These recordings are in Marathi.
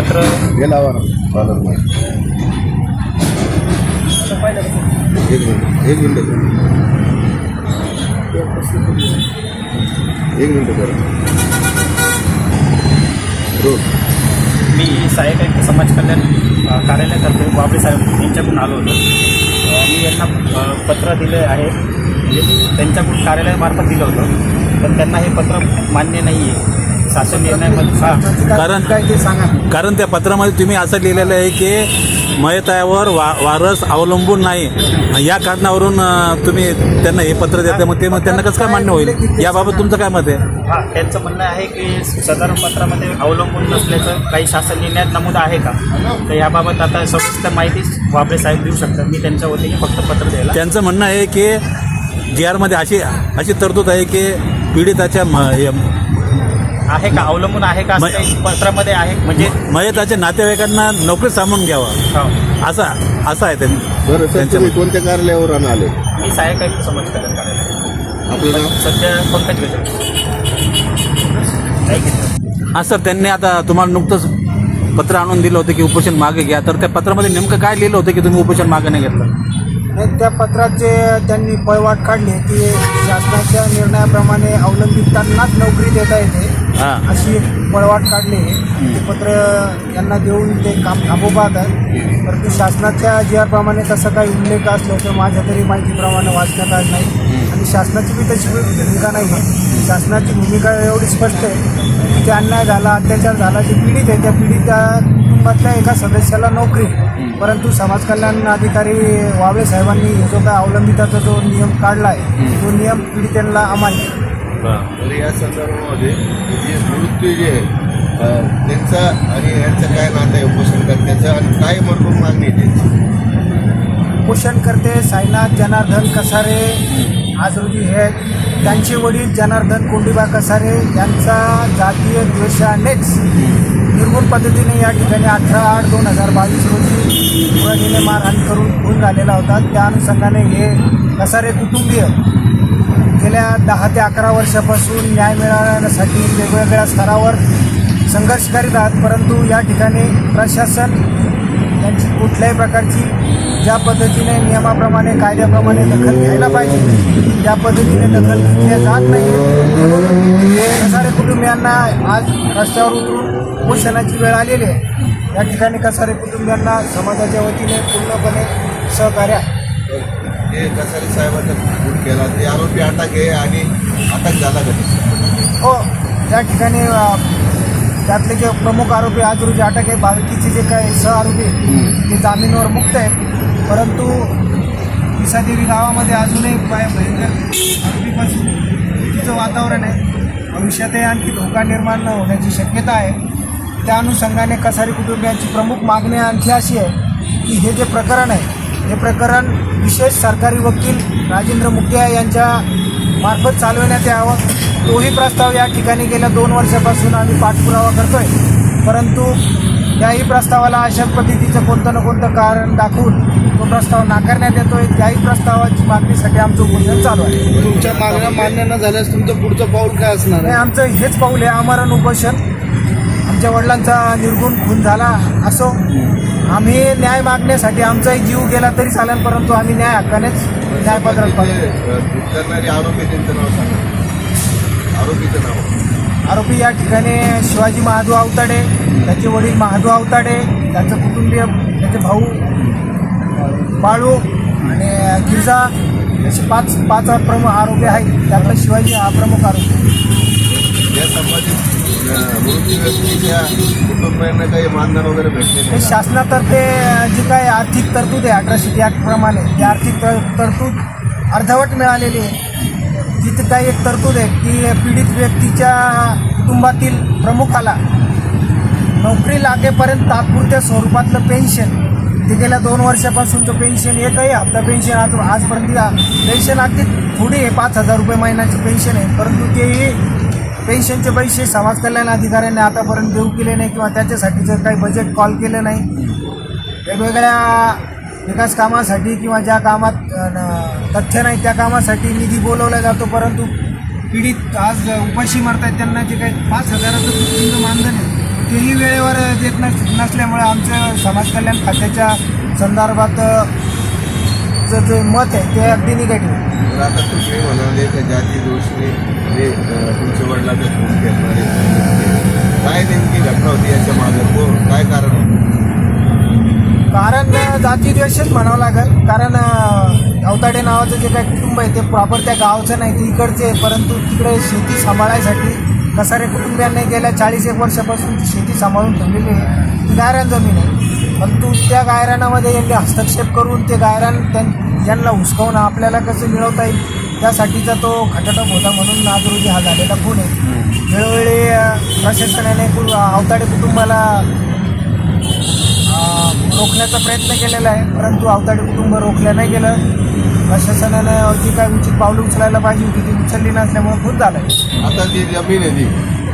पत्र हे लावा ना चालत नाही. एक मिनिट एक मिनिट. एक मी सहाय्यक आयुक्त समाज कल्याण कार्यालयातर्फे बाबळे साहेब यांच्याकडून आलो होतो. मी यांना पत्र दिले आहे. म्हणजे त्यांच्याकडून कार्यालयामार्फत दिलं होतं. पण त्यांना हे पत्र मान्य नाही आहे शासन निर्णयामध्ये हां. कारण काय ते सांगा. कारण त्या पत्रामध्ये तुम्ही असं लिहिलेलं आहे की मयतायावर वा वारस अवलंबून नाही. या कारणावरून तुम्ही त्यांना हे पत्र देता मग ते मग त्यांना कसं काय मान्य होईल? याबाबत तुमचं काय मत आहे? हां त्यांचं म्हणणं आहे की सदर पत्रामध्ये अवलंबून नसल्याचं काही शासन निर्णयात नमूद आहे का? तर याबाबत आता सविस्तर माहिती बाबळे साहेब देऊ शकतात. मी त्यांच्या वतीने फक्त पत्र द्यायला. त्यांचं म्हणणं आहे की जी आरमध्ये अशी अशी तरतूद आहे की पीडिताच्या म- हे- आहे का? अवलंबून आहे का? असं मै- काही पत्रामध्ये आहे. म्हणजे मयताच्या नातेवाईकांना नोकरी सामावून घ्यावा. हो. असा असं आहे त्यांनी. बरं सर त्यांच्या तुम्ही कोणत्या कार्यालयावर आले? मी आयुक्त समाज कल्याण कार्यालय. आपलं नाव? सध्या पंकज गजर. हां सर त्यांनी आता तुम्हाला नुकतंच पत्र आणून दिलं होतं की उपोषण मागे घ्या. तर त्या पत्रामध्ये नेमकं काय लिहिलं होतं की तुम्ही उपोषण मागे नाही घेतलं? आणि त्या पत्रात जे त्यांनी पळवाट काढली की शासनाच्या निर्णयाप्रमाणे अवलंबितांनाच नोकरी देता येते. अशी एक पळवाट काढली आहे. ते पत्र यांना देऊन ते काम थांबवत आहे परंतु शासनाच्या जी प्रमाणे तसं काही उल्लेख असल्याचं माझ्या तरी माहितीप्रमाणे वाचण्यात आलं नाही. आणि शासनाची बी तशी भूमिका नाही आहे. शासनाची भूमिका एवढी स्पष्ट आहे की ते अन्याय झाला अत्याचार झाला जे पीडित आहे त्या पीडित कुटुंबातल्या एका सदस्याला नोकरी. परंतु समाज कल्याण अधिकारी वाबळे साहेबांनी जो काय अवलंबिताचा जो नियम काढला आहे तो नियम पीडितांना अमान्य आहे. तर या संदर्भामध्ये जे मृत्यू जे आहे अं, त्यांचा आणि यांचं काय नातं आहे उपोषणकर्त्याचं आणि काय म्हणून मागणी आहे त्यांची पोषणकर्ते साईनाथ जनार्दन कसारे आज रोजी हे आहेत. त्यांचे वडील जनार्दन कोंडीबा कसारे यांचा जातीय द्वेषानेच निर्मूल पद्धतीने या ठिकाणी अठरा आठ दोन हजार बावीस रोजी पुराणीने मारहाण करून खून झालेला होता. त्या अनुषंगाने हे कसारे कुटुंबीय. गेल्या दहा ते अकरा वर्षापासून न्याय मिळवण्यासाठी वेगवेगळ्या स्तरावर संघर्ष करीत आहात परंतु या ठिकाणी प्रशासन यांची कुठल्याही प्रकारची ज्या पद्धतीने नियमाप्रमाणे कायद्याप्रमाणे दखल घ्यायला पाहिजे त्या पद्धतीने दखल घेतली जात नाही कसारे कुटुंबियांना आज रस्त्यावर उतरून पोषणाची वेळ आलेली आहे. या ठिकाणी कसारे कुटुंबियांना समाजाच्या वतीने पूर्णपणे सहकार्य. जे कसारी साहेबांचा केला ते आरोपी अटक आहे आणि अटक झाला कधी हो या ठिकाणी त्यातले जे प्रमुख आरोपी आज रोजी अटक आहे बाकीचे जे काही सह आरोपी ते जामीनवर मुक्त आहेत. परंतु विसादेवी गावामध्ये अजूनही काय भयंकर अगदीपासून भीतीचं वातावरण आहे. भविष्यातही आणखी धोका निर्माण होण्याची शक्यता आहे. त्या अनुषंगाने कसारी कुटुंबियांची प्रमुख मागणी आणखी अशी आहे की हे जे प्रकरण आहे हे प्रकरण विशेष सरकारी वकील राजेंद्र मुखिया यांच्या मार्फत चालवण्यात यावं. तोही प्रस्ताव या ठिकाणी गेल्या दोन वर्षापासून आम्ही पाठपुरावा करतोय. परंतु त्याही प्रस्तावाला अशा पद्धतीचं कोणतं ना कोणतं कारण दाखवून तो प्रस्ताव नाकारण्यात येतोय. त्याही प्रस्तावाची मागणीसाठी आमचं उपोषण चालू आहे. तुमच्या मागण्या मान्य न झाल्यास तुमचं पुढचं पाऊल काय असणार आहे? आमचं हेच पाऊल आहे आमरण उपोषण. आमच्या वडिलांचा निर्गुण खून झाला असो. आम्ही न्याय मागण्यासाठी आमचाही जीव गेला तरी चालेल परंतु आम्ही न्याय हक्कानेच न्यायपत्रात जे, पाहिजे आरोपी या ठिकाणी शिवाजी महादू आवताडे त्याचे वडील महादू आवताडे त्यांचं कुटुंबीय त्याचे भाऊ बाळू आणि गिरजा असे पाच पाच प्रमुख आरोपी आहेत. त्यातला शिवाजी हा प्रमुख आरोपी या संबंधित कुटुंबियांना काही मानधन वगैरे शासनातर्फे जी काही आर्थिक तरतूद आहे अठराशे ॲक्टप्रमाणे ती आर्थिक तर तरतूद अर्धवट मिळालेली आहे. जिथे काही एक तरतूद आहे की पीडित व्यक्तीच्या कुटुंबातील प्रमुखाला नोकरी लागेपर्यंत तात्पुरत्या स्वरूपातलं पेन्शन ते गेल्या दोन वर्षापासूनचं पेन्शन एकही हप्ता पेन्शन आज आजपर्यंत पेन्शन अगदी थोडी आहे पाच हजार रुपये महिन्याची पेन्शन आहे. परंतु तेही पेन्शनचे पैसे समाज कल्याण अधिकाऱ्यांनी आतापर्यंत देऊ केले नाही किंवा त्याच्यासाठी जर काही बजेट कॉल केलं नाही. वेगवेगळ्या विकास कामासाठी किंवा ज्या कामात न- तथ्य नाही त्या कामासाठी निधी बोलवला जातो. परंतु पीडित आज उपाशी मरतायत त्यांना जे काही पाच हजाराचं मानधन आहे तेही वेळेवर देत नस नसल्यामुळे आमचं समाज कल्याण खात्याच्या संदर्भात जे मत आहे ते अगदी निगेटिव्ह तर आता तुम्ही म्हणाले का जाती तुमच्या वडिलाचं घेतणारे काय नेमकी घटना होती याच्या मागे? कोण काय कारण होतं? कारण अ, जातीद्वेषच म्हणावं लागेल. कारण अवताडे नावाचं जे काही कुटुंब आहे ते प्रॉपर त्या गावचं नाही ते इकडचे परंतु तिकडे शेती सांभाळायसाठी कसारे कुटुंबियांनी गेल्या चाळीस एक वर्षापासून शेती सांभाळून ठेवलेली आहे. ती गायरान जमीन आहे. परंतु त्या गायरानामध्ये यांनी हस्तक्षेप करून ते गायरान त्यां यांना हुसकावून आपल्याला कसं मिळवता येईल? त्यासाठीचा तो घटटप होता म्हणून आज रोजी हा झालेला खून आहे. वेळोवेळी प्रशासनाने अवताडे कुटुंबाला रोखण्याचा प्रयत्न केलेला आहे. परंतु अवताडे कुटुंब रोखलं नाही गेलं. प्रशासनानं जी काय उचित पावलं उचलायला पाहिजे होती ती उचलली नसल्यामुळे खूप झालं आहे आता जी जमीन आहे ती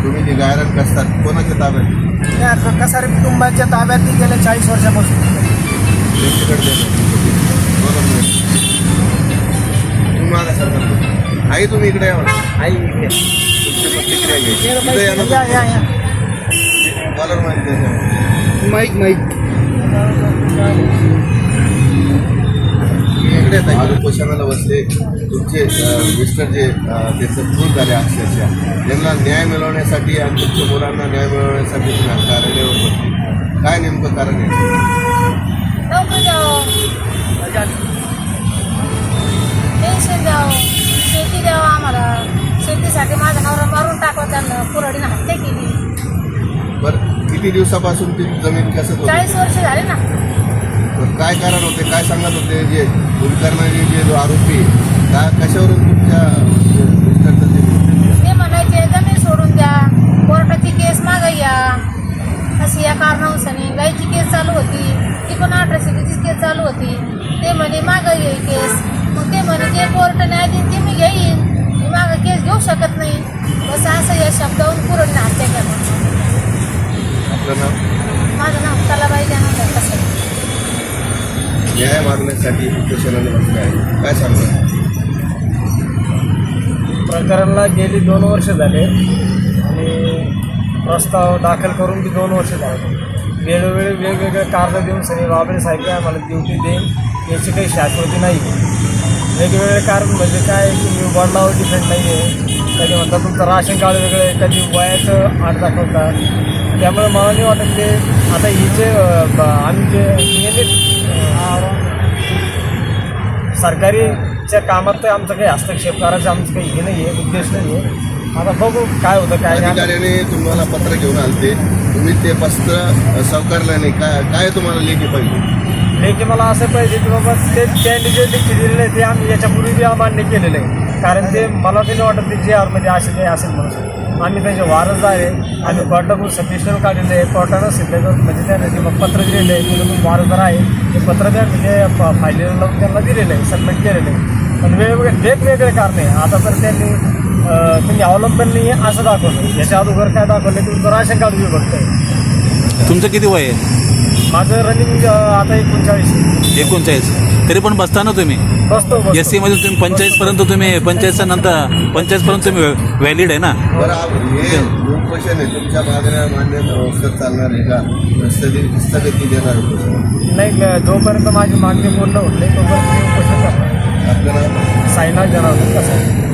तुम्ही जी गायरान कसतात कोणाच्या ताब्यात? आहे? त्या क- कसारे कुटुंबाच्या ताब्यात ती गेल्या चाळीस वर्षापासून. तुम्ही आई तुम्ही इकडे या म्हणा. आहे उपोषणाला बसले. तुमचे मिस्टर जे त्याचं खून झाले अक्षरशः त्यांना न्याय मिळवण्यासाठी आणि तुमच्या मुलांना न्याय मिळवण्यासाठी तुम्ही आज कार्यालयावर बसले. काय नेमकं कारण आहे? शेती द्यावं आम्हाला. शेतीसाठी माझा नवरा मारून टाकला त्यांना. कुऱ्हाडीनं हत्या केली. बरं किती दिवसापासून ती जमीन कसं चाळीस वर्ष झाले ना. काय कारण होते काय सांगत होते जे करणारे जे जो आरोपी काय कशावरून तुमच्या ते म्हणायचे जमीन सोडून द्या कोर्टाची केस मागं या. अशी या कारणानुसार गायची केस चालू होती ती पण अठराशे केस चालू होती. ते म्हणे मागं येईल केस. मग ते म्हणे जे कोर्ट न्याय देईन ते मी घेईन मी मागं केस घेऊ शकत नाही. बस असं या शब्दावरून हत्या करणार माझं नाव कलाबाई जाणार कसं न्याय मागण्यासाठी उपोषणाला बसले आहे. काय सांगणार? प्रकरणला गेली दोन वर्ष झाले आणि प्रस्ताव दाखल करून ती दोन वर्ष झाले. वेळोवेळी वेगवेगळे कारण देऊन सनी बाबरे साहेब आम्हाला ड्युटी देईन याची काही शाश्वती नाही. वेगवेगळे कारण म्हणजे काय की मी वडिलावर डिपेंड नाही आहे कधी म्हणतात तुमचं राशन कार्ड वेगळं आहे कधी वयाचं आठ दाखवतात त्यामुळे मला नाही वाटत ते आता ही जे आम्ही जे नियमित सरकारीच्या कामात तर आमचं काही हस्तक्षेप करायचं आमचं काही हे नाही आहे उद्देश नाही आहे. आता बघू काय होतं काय नाही. अधिकाऱ्याने तुम्हाला पत्र घेऊन आलते. तुम्ही ते पत्र स्वीकारलं नाही. काय काय तुम्हाला लेखी पाहिजे? हे की मला असं पाहिजे की बाबा ते त्यांनी जे लिखी दिलेलं आहे ते आम्ही याच्यापूर्वी बी मान्य केलेलं आहे. कारण ते मला ते नाही वाटत ते जे आरमध्ये असे काही असेल म्हणून. आम्ही त्याचे वारसदार आहे. आम्ही कोर्टाकडून सतीश्वर काढलेले आहे कोर्टानं सिद्ध करून म्हणजे त्यांना जे मग पत्र दिलेलं आहे तुम्ही वारसदार आहे. ते पत्र त्या म्हणजे फायलीला लावून त्यांना दिलेलं आहे सबमिट केलेलं. आहे पण वेगवेगळे वेगवेगळे कारणे. आहे. आता तर त्यांनी तुम्ही अवलंबन नाही आहे असं दाखवलं. याच्या अगोदर काय दाखवलं की तुमचं राशन कार्ड विभक्त आहे तुमचं किती वय आहे? माझं रनिंग आता एकोणचाळीस. एकोणचाळीस. तरी पण बसता ना तुम्ही? बसतो बसतो. एसमध्ये तुम्ही पंचेचाळीस पर्यंत तुम्ही पंचेचाळीसच्या नंतर पंचेचाळीस पर्यंत तुम्ही व्हॅलिड आहे ना? बरं आहे तुमच्या मागण्या मान्य व्यवस्थेत चालणार आहे का? स्थगिती देणार नाही जोपर्यंत माझी मागणी पूर्ण होत नाही तोपर्यंत मी उपोषण करणार आपल्याला साईनाथ जनार्दन कसं